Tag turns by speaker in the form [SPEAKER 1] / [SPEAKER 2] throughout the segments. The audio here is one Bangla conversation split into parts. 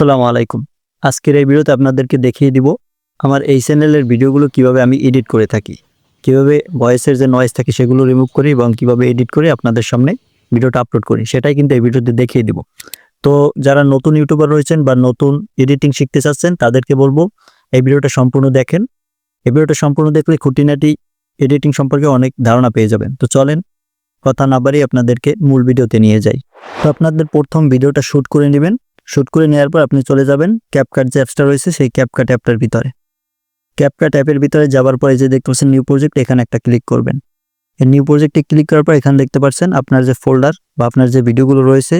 [SPEAKER 1] আসসালামু আলাইকুম। আজকের এই ভিডিওতে আপনাদেরকে দেখিয়ে দিব আমার এই চ্যানেলের ভিডিওগুলো কীভাবে আমি এডিট করে থাকি, কীভাবে ভয়েসের যে নয়েজ থাকে সেগুলো রিমুভ করি এবং কীভাবে এডিট করে আপনাদের সামনে ভিডিওটা আপলোড করি, সেটাই কিন্তু এই ভিডিওতে দেখিয়ে দিব। তো যারা নতুন ইউটিউবার রয়েছেন বা নতুন এডিটিং শিখতে চাচ্ছেন, তাদেরকে বলব এই ভিডিওটা সম্পূর্ণ দেখেন। এই ভিডিওটা সম্পূর্ণ দেখলে খুঁটিনাটি এডিটিং সম্পর্কে অনেক ধারণা পেয়ে যাবেন। তো চলেন কথা না বাড়িয়ে আপনাদেরকে মূল ভিডিওতে নিয়ে যাই। তো আপনাদের প্রথম ভিডিওটা শ্যুট করে নেবেন। শ্যুট করে নেওয়ার পর আপনি চলে যাবেন। ক্যাপকাট যে অ্যাপসটা রয়েছে, সেই ক্যাপকাট অ্যাপটার ভিতরে। ক্যাপকাট অ্যাপের ভিতরে যাওয়ার পরে যে দেখতে পাচ্ছেন নিউ প্রজেক্ট এখানে একটা ক্লিক করবেন। এই নিউ প্রজেক্টে ক্লিক করার পর এখানে দেখতে পাচ্ছেন আপনার যে ফোল্ডার বা আপনার যে ভিডিওগুলো রয়েছে,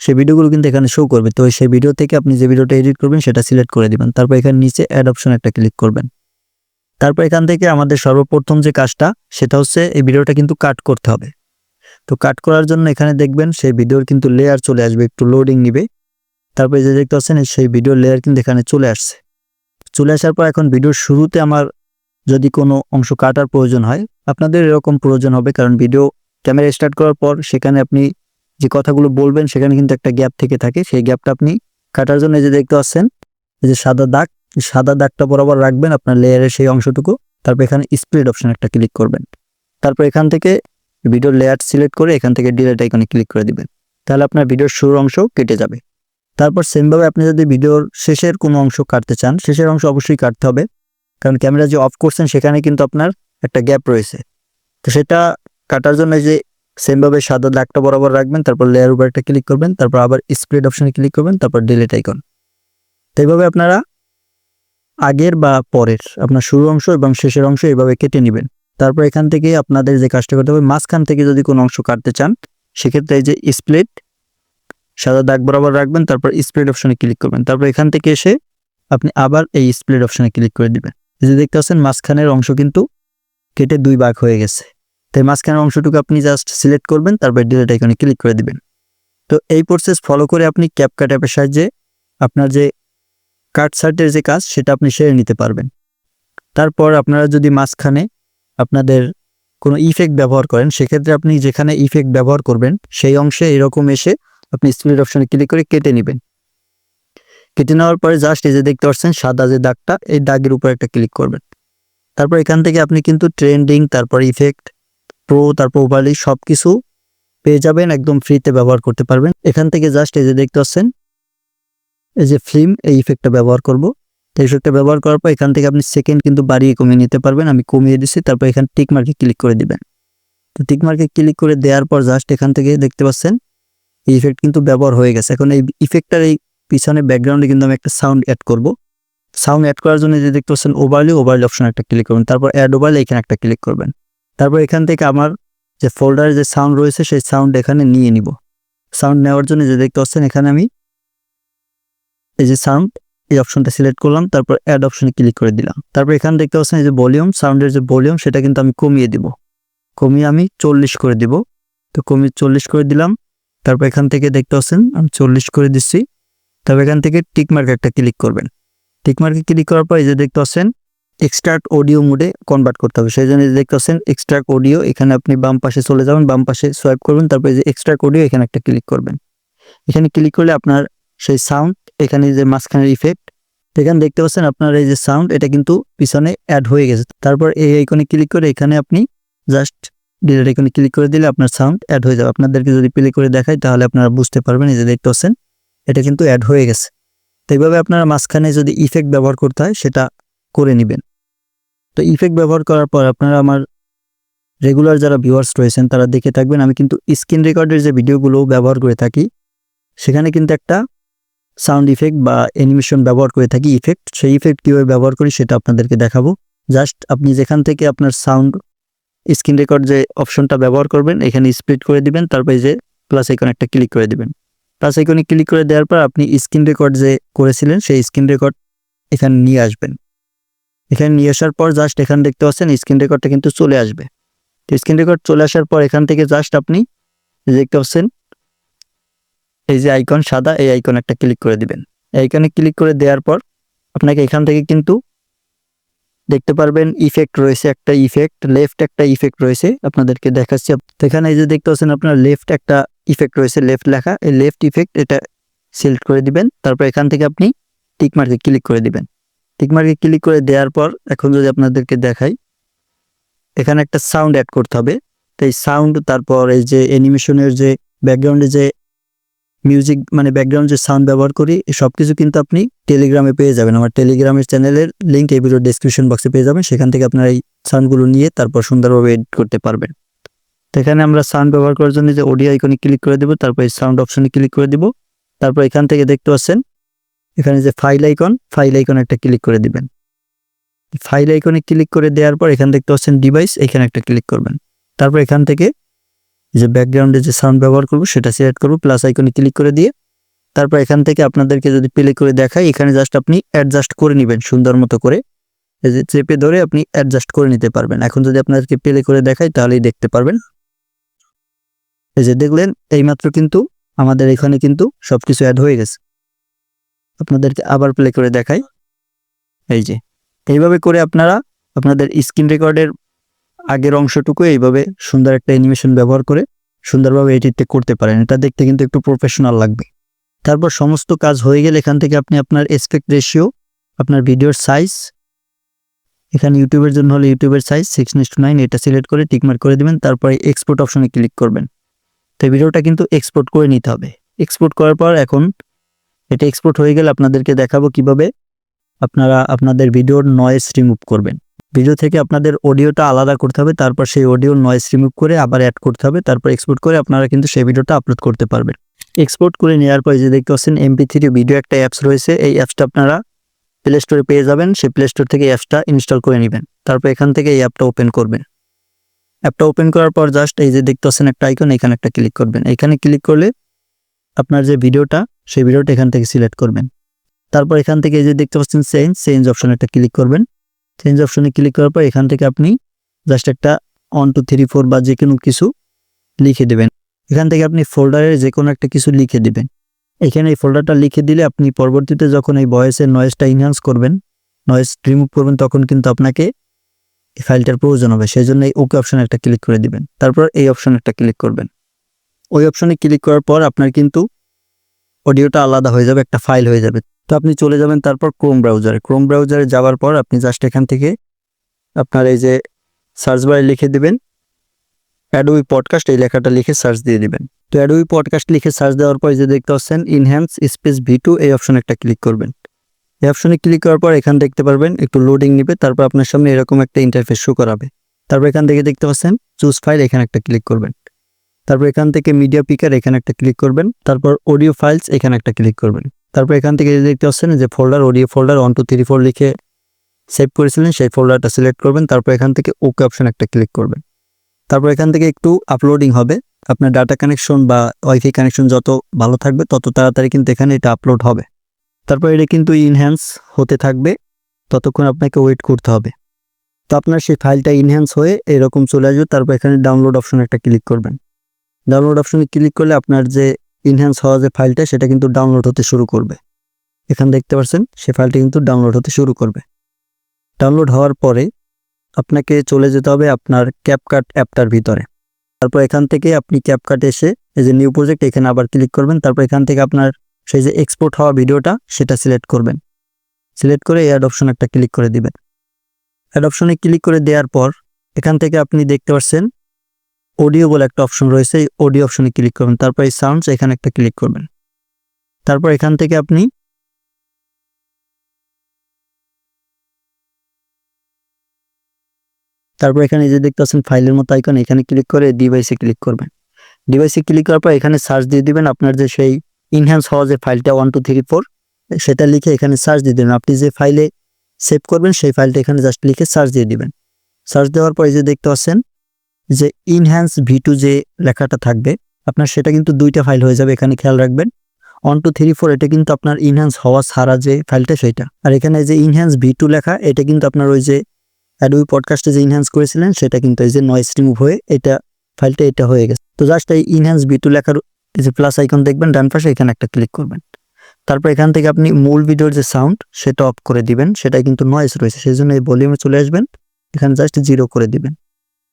[SPEAKER 1] সেই ভিডিওগুলো কিন্তু এখানে শো করবে। তো সেই ভিডিও থেকে আপনি যে ভিডিওটা এডিট করবেন, সেটা সিলেক্ট করে দিবেন। তারপর এখানে নিচে অ্যাড অপশন একটা ক্লিক করবেন। তারপর এখান থেকে আমাদের সর্বপ্রথম যে কাজটা, সেটা হচ্ছে এই ভিডিওটা কিন্তু কাট করতে হবে। তো কাট করার জন্য এখানে দেখবেন সেই ভিডিওর কিন্তু লেয়ার চলে আসবে, একটু লোডিং নিবে। তারপরে যে দেখতে পাচ্ছেন সেই ভিডিওর লেয়ার কিন্তু এখানে চলে আসছে। চলে আসার পর এখন ভিডিওর শুরুতে আমার যদি কোনো অংশ কাটার প্রয়োজন হয়, আপনাদের এরকম প্রয়োজন হবে। কারণ ভিডিও ক্যামেরা স্টার্ট করার পর সেখানে আপনি যে কথাগুলো বলবেন, সেখানে কিন্তু একটা গ্যাপ থেকে থাকে। সেই গ্যাপটা আপনি কাটার জন্য যে দেখতে পাচ্ছেন যে সাদা দাগ সাদা দাগটা বরাবর রাখবেন আপনার লেয়ারের সেই অংশটুকু। তারপর এখানে স্প্লিট অপশন একটা ক্লিক করবেন। তারপর এখান থেকে ভিডিওর লেয়ার সিলেক্ট করে এখান থেকে ডিলেট আইকনে ক্লিক করে দিবেন। তাহলে আপনার ভিডিওর শুরুর অংশ কেটে যাবে। তারপর সেমভাবে আপনি যদি ভিডিওর শেষের কোনো অংশ কাটতে চান, শেষের অংশ অবশ্যই কাটতে হবে। কারণ ক্যামেরা যে অফ করছেন, সেখানে কিন্তু আপনার একটা গ্যাপ রয়েছে। তো সেটা কাটার জন্য যে সেমভাবে সাদা দাগটা বরাবর রাখবেন, তারপর লেয়ার উপর একটা ক্লিক করবেন, তারপর আবার স্প্রেড অপশনে ক্লিক করবেন, তারপর ডিলিট আইকন তো এইভাবে আপনারা আগের বা পরের, আপনার শুরুর অংশ এবং শেষের অংশ এইভাবে কেটে নেবেন। তারপর এখান থেকে আপনাদের যে কাজটা করতে হবে, মাঝখান থেকে যদি কোনো অংশ কাটতে চান, সেক্ষেত্রে এই যে স্প্লিট সাদা দাগ বরাবর রাখবেন, তারপর স্প্লিট অপশনে ক্লিক করবেন। তারপর এখান থেকে এসে আপনি আবার এই স্প্লিট অপশনে ক্লিক করে দিবেন। যে দেখতে পাচ্ছেন, মাঝখানের অংশ কিন্তু কেটে দুই ভাগ হয়ে গেছে। তাই মাঝখানের অংশটুকু আপনি জাস্ট সিলেক্ট করবেন, তারপর ডিলেট আইকনে ক্লিক করে দিবেন। তো এই প্রসেস ফলো করে আপনি ক্যাপকাট অ্যাপের সাহায্যে আপনার যে কাট সার্টের যে কাজ, সেটা আপনি সেরে নিতে পারবেন। তারপর আপনারা যদি মাঝখানে আপনাদের কোনো ইফেক্ট ব্যবহার করেন, সেক্ষেত্রে আপনি যেখানে ইফেক্ট ব্যবহার করবেন, সেই অংশে এরকম এসে আপনি স্প্লিট অপশনে ক্লিক করে কেটে নেবেন। কেটে নেওয়ার পরে জাস্ট এই যে দেখতে পাচ্ছেন, সাদা যে দাগটা, এই দাগের উপর একটা ক্লিক করবেন। তারপর এখান থেকে আপনি কিন্তু ট্রেন্ডিং তারপর ইফেক্ট প্রো তারপর ওভারলি সব কিছু পেয়ে যাবেন, একদম ফ্রিতে ব্যবহার করতে পারবেন। এখান থেকে জাস্ট এই যে দেখতে পাচ্ছেন, এই যে ফিল্ম এই ইফেক্টটা ব্যবহার করব। তো ইফেক্টটা ব্যবহার করার পর এখান থেকে আপনি সেকেন্ড কিন্তু বাড়িয়ে কমিয়ে নিতে পারবেন। আমি কমিয়ে দিচ্ছি তারপর এখানে টিক মার্কে ক্লিক করে দিবেন। তো টিক মার্কে ক্লিক করে দেওয়ার পর জাস্ট এখান থেকে দেখতে পাচ্ছেন, এই ইফেক্ট কিন্তু ব্যবহার হয়ে গেছে। এখন এই ইফেক্টটার এই পিছনে ব্যাকগ্রাউন্ডে কিন্তু আমি একটা সাউন্ড অ্যাড করব। সাউন্ড অ্যাড করার জন্য যে দেখতে পাচ্ছেন ওভারলি ওভারলি অপশন একটা ক্লিক করবেন। তারপর অ্যাড ওভারলি এখানে একটা ক্লিক করবেন। তারপর এখান থেকে আমার যে ফোল্ডারে যে সাউন্ড রয়েছে, সেই সাউন্ড এখানে নিয়ে নিব। সাউন্ড নেওয়ার জন্য যে দেখতে পাচ্ছেন, এখানে আমি এই যে সাউন্ড এই অপশনটা সিলেক্ট করলাম, তারপর অ্যাড অপশনে ক্লিক করে দিলাম। তারপর এখানে দেখতে পাচ্ছেন এই যে ভলিউম সাউন্ডের যে ভলিউম সেটা কিন্তু আমি কমিয়ে দিব। কমিয়ে আমি চল্লিশ করে দিব। তো কমিয়ে চল্লিশ করে দিলাম। তারপর এখান থেকে দেখতে পাচ্ছেন আমি চল্লিশ করে দিচ্ছি। তারপর এখান থেকে টিক মার্ক একটা ক্লিক করবেন। টিক মার্কে ক্লিক করার পর এই যে দেখতে পাচ্ছেন এক্সট্রাক্ট অডিও মোডে কনভার্ট করতে হবে। সেই জন্য দেখতে পাচ্ছেন এক্সট্রাক্ট অডিও এখানে আপনি বাম পাশে চলে যাবেন, বাম পাশে সোয়াইপ করবেন, তারপর এই যে এক্সট্রাক্ট অডিও এখানে একটা ক্লিক করবেন। এখানে ক্লিক করলে আপনার সেই সাউন্ড এখানে যে মাঝখানের ইফেক্ট এখানে দেখতে পাচ্ছেন আপনার এই যে সাউন্ড এটা কিন্তু পিছনে অ্যাড হয়ে গেছে। তারপর এই আইকনে ক্লিক করে এখানে আপনি জাস্ট ডিলেট আইকনে ক্লিক করে দিলে আপনার সাউন্ড অ্যাড হয়ে যাবে। আপনাদেরকে যদি প্লে করে দেখাই, তাহলে আপনারা বুঝতে পারবেন এই যে দেখতে পাচ্ছেন, এটা কিন্তু অ্যাড হয়ে গেছে। তো এইভাবে আপনারা মাঝখানে যদি ইফেক্ট ব্যবহার করতে হয়, সেটা করে নেবেন। তো ইফেক্ট ব্যবহার করার পর আপনারা আমার রেগুলার যারা ভিউয়ার্স রয়েছেন, তারা দেখে থাকবেন, আমি কিন্তু স্ক্রিন রেকর্ডের যে ভিডিওগুলো ব্যবহার করে থাকি, সেখানে কিন্তু একটা সাউন্ড ইফেক্ট বা অ্যানিমেশন ব্যবহার করে থাকি ইফেক্ট সেই ইফেক্ট কীভাবে ব্যবহার করি সেটা আপনাদেরকে দেখাবো। জাস্ট আপনি যেখান থেকে আপনার সাউন্ড স্ক্রিন রেকর্ড যে অপশনটা ব্যবহার করবেন, এখানে স্প্লিট করে দিবেন, তারপরে যে প্লাস আইকন একটা ক্লিক করে দিবেন। প্লাস আইকনে ক্লিক করে দেওয়ার পর আপনি স্ক্রিন রেকর্ড যে করেছিলেন, সেই স্ক্রিন রেকর্ড এখানে নিয়ে আসবেন। এখানে নিয়ে আসার পর জাস্ট এখানে দেখতে পাচ্ছেন স্ক্রিন রেকর্ডটা কিন্তু চলে আসবে। তো স্ক্রিন রেকর্ড চলে আসার পর এখান থেকে জাস্ট আপনি দেখতে পাচ্ছেন এই যে আইকন সাদা, এই আইকন একটা ক্লিক করে দিবেন। আইকনে ক্লিক করে দেওয়ার পর আপনাকে এখান থেকে কিন্তু দেখতে পারবেন ইফেক্ট রয়েছে একটা ইফেক্ট লেফট একটা ইফেক্ট রয়েছে আপনাদেরকে দেখাচ্ছি। এখানে এই যে দেখতে পাচ্ছেন আপনার লেফট একটা ইফেক্ট রয়েছে লেফট লেখা। এই লেফট ইফেক্ট এটা সিলেক্ট করে দিবেন। তারপর এখান থেকে আপনি টিক মার্কে ক্লিক করে দিবেন। টিক মার্কে ক্লিক করে দেওয়ার পর এখন যদি আপনাদেরকে দেখাই, এখানে একটা সাউন্ড অ্যাড করতে হবে। তো এই সাউন্ড তারপর এই যে অ্যানিমেশনের যে ব্যাকগ্রাউন্ডে যে মিউজিক মানে ব্যাকগ্রাউন্ড যে সাউন্ড ব্যবহার করি সব কিছু কিন্তু আপনি টেলিগ্রামে পেয়ে যাবেন। আমার টেলিগ্রামের চ্যানেলের লিঙ্ক এই ভিডিও ডিসক্রিপশন বক্সে পেয়ে যাবেন। সেখান থেকে আপনারা এই সাউন্ডগুলো নিয়ে তারপর সুন্দরভাবে এডিট করতে পারবেন। তো এখানে আমরা সাউন্ড ব্যবহার করার জন্য যে অডিও আইকনে ক্লিক করে দেবো, তারপর এই সাউন্ড অপশনে ক্লিক করে দিব। তারপর এখান থেকে দেখতে পাচ্ছেন, এখানে যে ফাইল আইকন ফাইল আইকন একটা ক্লিক করে দিবেন। ফাইল আইকনে ক্লিক করে দেওয়ার পর এখান দেখতে পাচ্ছেন ডিভাইস এখানে একটা ক্লিক করবেন। তারপর এখান থেকে যে ব্যাকগ্রাউন্ডে যে সাউন্ড ব্যবহার করব, সেটা সিলেক্ট করব প্লাস আইকনে ক্লিক করে দিয়ে তারপর এখান থেকে আপনাদেরকে যদি প্লে করে দেখাই, এখানে জাস্ট আপনি অ্যাডজাস্ট করে নেবেন সুন্দর মতো করে। এই যে চেপে ধরে আপনি অ্যাডজাস্ট করে নিতে পারবেন। এখন যদি আপনাদেরকে প্লে করে দেখাই, তাহলেই দেখতে পারবেন। এই যে দেখলেন, এইমাত্র কিন্তু আমাদের এখানে কিন্তু সব কিছু অ্যাড হয়ে গেছে। আপনাদেরকে আবার প্লে করে দেখাই। এই যে, এইভাবে করে আপনারা আপনাদের স্ক্রিন রেকর্ডের আগের অংশটুকু এইভাবে সুন্দর একটা অ্যানিমেশন ব্যবহার করে সুন্দরভাবে এডিটটা করতে পারেন। এটা দেখতে কিন্তু একটু প্রফেশনাল লাগবে। তারপর সমস্ত কাজ হয়ে গেলে এখান থেকে আপনি আপনার এসপেক্ট রেশিও আপনার ভিডিওর সাইজ এখানে ইউটিউবের জন্য হলে ইউটিউবের size sixteen to nine এটা সিলেক্ট করে টিকমার্ক করে দেবেন, তারপরে এক্সপোর্ট অপশনে ক্লিক করবেন। তো ভিডিওটা কিন্তু এক্সপোর্ট করে নিতে হবে। এক্সপোর্ট করার পর এখন এটা এক্সপোর্ট হয়ে গেলে আপনাদেরকে দেখাবো কীভাবে আপনারা আপনাদের ভিডিওর নয়েজ রিমুভ করবেন। ভিডিও থেকে আপনাদের অডিওটা আলাদা করতে হবে, তারপর সেই অডিও নয়েজ রিমুভ করে আবার অ্যাড করতে হবে, তারপর এক্সপোর্ট করে আপনারা কিন্তু সেই ভিডিওটা আপলোড করতে পারবেন। এক্সপোর্ট করে নেওয়ার পর যে দেখতে পাচ্ছেন এমপি থ্রি ভিডিও একটা অ্যাপস রয়েছে, এই অ্যাপসটা আপনারা প্লে স্টোরে পেয়ে যাবেন, সেই প্লে স্টোর থেকে অ্যাপসটা ইনস্টল করে নেবেন। তারপর এখান থেকে এই অ্যাপটা ওপেন করবেন। অ্যাপটা ওপেন করার পর জাস্ট এই যে দেখতে পাচ্ছেন একটা আইকন এখানে একটা ক্লিক করবেন। এখানে ক্লিক করলে আপনার যে ভিডিওটা সেই ভিডিওটা এখান থেকে সিলেক্ট করবেন। তারপর এখান থেকে এই যে দেখতে পাচ্ছেন চেঞ্জ চেঞ্জ অপশন একটা ক্লিক করবেন। চেঞ্জ অপশনে ক্লিক করার পর এখান থেকে আপনি জাস্ট একটা ওয়ান টু থ্রি ফোর বা যে কোনো কিছু লিখে দেবেন। এখান থেকে আপনি ফোল্ডারের যে কোনো একটা কিছু লিখে দিবেন। এখানে এই ফোল্ডারটা লিখে দিলে আপনি পরবর্তীতে যখন এই ভয়েসের নয়েজটা ইনহান্স করবেন নয়েজ রিমুভ করবেন, তখন কিন্তু আপনাকে এই ফাইলটার প্রয়োজন হবে। সেই জন্য এই ওকে অপশনে একটা ক্লিক করে দিবেন। তারপর এই অপশনে একটা ক্লিক করবেন। ওই অপশনে ক্লিক করার পর আপনার কিন্তু অডিওটা আলাদা হয়ে যাবে, একটা ফাইল হয়ে যাবে। তো আপনি চলে যাবেন তারপর ক্রোম ব্রাউজারে ক্রোম ব্রাউজারে যাওয়ার পর আপনি জাস্ট এখান থেকে আপনার এই যে সার্চ বারে লিখে দিবেন। অ্যাডোবি পডকাস্ট এই লেখাটা লিখে সার্চ দিয়ে দিবেন। তো অ্যাডোবি পডকাস্ট লিখে সার্চ দেওয়ার পর যে দেখতে পাচ্ছেন ইনহ্যান্স স্পেস ভি টু এই অপশনে একটা ক্লিক করবেন। এই অপশনে ক্লিক করার পর এখান দেখতে পারবেন, একটু লোডিং নিবে, তারপর আপনার সামনে এরকম একটা ইন্টারফেস শো করাবে। তারপর এখান থেকে দেখতে পাচ্ছেন চুজ ফাইল এখানে একটা ক্লিক করবেন। তারপর এখান থেকে মিডিয়া পিকার এখানে একটা ক্লিক করবেন। তারপর অডিও ফাইলস এখানে একটা ক্লিক করবেন। তারপর এখান থেকে দেখতে পাচ্ছেন যে folder audio folder one two three four লিখে সেভ করেছিলেন, সেই ফোল্ডারটা সিলেক্ট করবেন, তারপর এখান থেকে ওকে অপশন একটা ক্লিক করবেন। তারপর এখান থেকে একটু আপলোডিং হবে। আপনার ডাটা কানেকশন বা ওয়াইফাই কানেকশন যত ভালো থাকবে, তত তাড়াতাড়ি কিন্তু এখানে এটা আপলোড হবে। তারপর এটা কিন্তু ইনহ্যান্স হতে থাকবে, ততক্ষণ আপনাকে ওয়েট করতে হবে। তো আপনার সেই ফাইলটা ইনহ্যান্স হয়ে এরকম চলে আসবে, তারপর এখানে ডাউনলোড অপশন একটা ক্লিক করবেন। ডাউনলোড অপশনে ক্লিক করলে আপনার যে ইনহ্যান্স হওয়া যে ফাইলটা সেটা কিন্তু ডাউনলোড হতে শুরু করবে। এখানে দেখতে পাচ্ছেন, সে ফাইলটা কিন্তু ডাউনলোড হতে শুরু করবে। ডাউনলোড হওয়ার পরে আপনাকে চলে যেতে হবে আপনার ক্যাপকাট অ্যাপটার ভিতরে। তারপর এখান থেকে আপনি ক্যাপকাট এসে এই যে নিউ প্রজেক্ট এখানে আবার ক্লিক করবেন। তারপর এখান থেকে আপনার সেই যে এক্সপোর্ট হওয়া ভিডিওটা, সেটা সিলেক্ট করবেন। সিলেক্ট করে অ্যাড অপশন একটা ক্লিক করে দিবেন। অ্যাড অপশনে ক্লিক করে দেওয়ার পর, এখান থেকে আপনি দেখতে পাচ্ছেন অডিও বলে একটা অপশন রয়েছে, এই অডিও অপশনে ক্লিক করবেন। তারপর এই সাউন্ডস এখানে একটা ক্লিক করবেন। তারপর এখান থেকে আপনি তারপর এখানে যে দেখতে পাচ্ছেন ফাইলের মতো আইকন এখানে ক্লিক করে ডিভাইসে ক্লিক করবেন। ডিভাইসে ক্লিক করার পর এখানে সার্চ দিয়ে দিবেন আপনার যে সেই ইনহ্যান্স হওয়া যে ফাইলটা ওয়ান টু থ্রি ফোর সেটা লিখে এখানে সার্চ দিয়ে দেবেন। আপনি যে ফাইলে সেভ করবেন, সেই ফাইলটা এখানে জাস্ট লিখে সার্চ দিয়ে দিবেন। সার্চ দেওয়ার পর যে দেখতে পাচ্ছেন যে ইনহ্যান্স ভি টু যে লেখাটা থাকবে, আপনার সেটা কিন্তু দুইটা ফাইল হয়ে যাবে, এখানে খেয়াল রাখবেন। ওয়ান টু থ্রি ফোর এটা কিন্তু আপনার ইনহ্যান্স হওয়া ছাড়া যে ফাইলটা সেটা আর এখানে যে ইনহ্যান্স ভি টু লেখা, এটা কিন্তু আপনার ওই যে অ্যাডোবি পডকাস্টে যে ইনহ্যান্স করেছিলেন, সেটা কিন্তু এই যে নয়েস রিমুভ হয়ে এটা ফাইলটা এটা হয়ে গেছে। তো জাস্ট এই ইনহ্যান্স ভি টু লেখার যে প্লাস আইকন দেখবেন, ডান পাশে এখানে একটা ক্লিক করবেন। তারপর এখান থেকে আপনি মূল ভিডিওর যে সাউন্ড সেটা অফ করে দিবেন সেটা কিন্তু নয়েস রয়েছে, সেই জন্য এই ভলিউমে চলে আসবেন। এখানে জাস্ট জিরো করে দিবেন।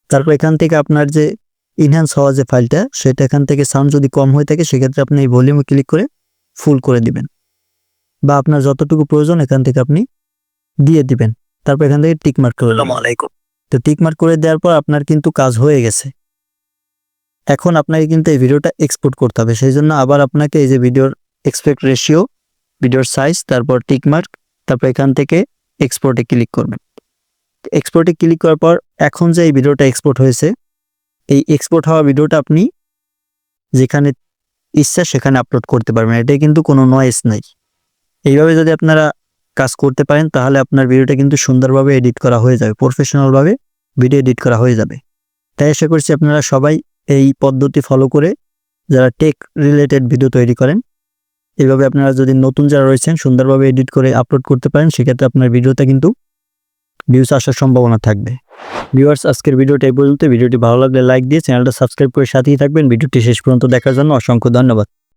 [SPEAKER 1] তারপর এখান থেকে আপনার যে ইনহ্যান্স হওয়া যে ফাইলটা সেটা এখান থেকে সাউন্ড যদি কম হয়ে থাকে সেক্ষেত্রে আপনি এই ভলিউমে ক্লিক করে ফুল করে দিবেন। বা আপনার যতটুকু প্রয়োজন এখান থেকে আপনি দিয়ে দিবেন। তারপর এখান থেকে টিকমার্ক করে দিবেন।
[SPEAKER 2] আলাইকুম
[SPEAKER 1] তো টিকমার্ক করে দেওয়ার পর আপনার কিন্তু কাজ হয়ে গেছে। এখন আপনাকে কিন্তু এই ভিডিওটা এক্সপোর্ট করতে হবে। সেই জন্য আবার আপনাকে এই যে ভিডিওর এক্সপেক্ট রেশিও ভিডিওর সাইজ তারপর টিকমার্ক তারপর এখান থেকে এক্সপোর্টে ক্লিক করবেন। এক্সপোর্টে ক্লিক করার পর এখন যে এই ভিডিওটা এক্সপোর্ট হয়েছে, এই এক্সপোর্ট হওয়া ভিডিওটা আপনি যেখানে ইচ্ছা সেখানে আপলোড করতে পারবেন। এটাই কিন্তু কোনো নয়েস নাই। এইভাবে যদি আপনারা কাজ করতে পারেন, তাহলে আপনার ভিডিওটা কিন্তু সুন্দরভাবে এডিট করা হয়ে যাবে প্রফেশনালভাবে ভিডিও এডিট করা হয়ে যাবে। তাই আশা করছি আপনারা সবাই এই পদ্ধতি ফলো করে যারা টেক রিলেটেড ভিডিও তৈরি করেন, এইভাবে আপনারা যদি নতুন যারা রয়েছেন, সুন্দরভাবে এডিট করে আপলোড করতে পারেন, সেক্ষেত্রে আপনার ভিডিওটা কিন্তু ভিউস আসার সম্ভাবনা থাকবে। ভিউয়ার্স আজকের ভিডিওটা এই পর্যন্ত। ভিডিওটি ভালো লাগলে লাইক দিয়ে চ্যানেলটা সাবস্ক্রাইব করে সাথেই থাকবেন। ভিডিওটি শেষ পর্যন্ত দেখার জন্য অসংখ্য ধন্যবাদ।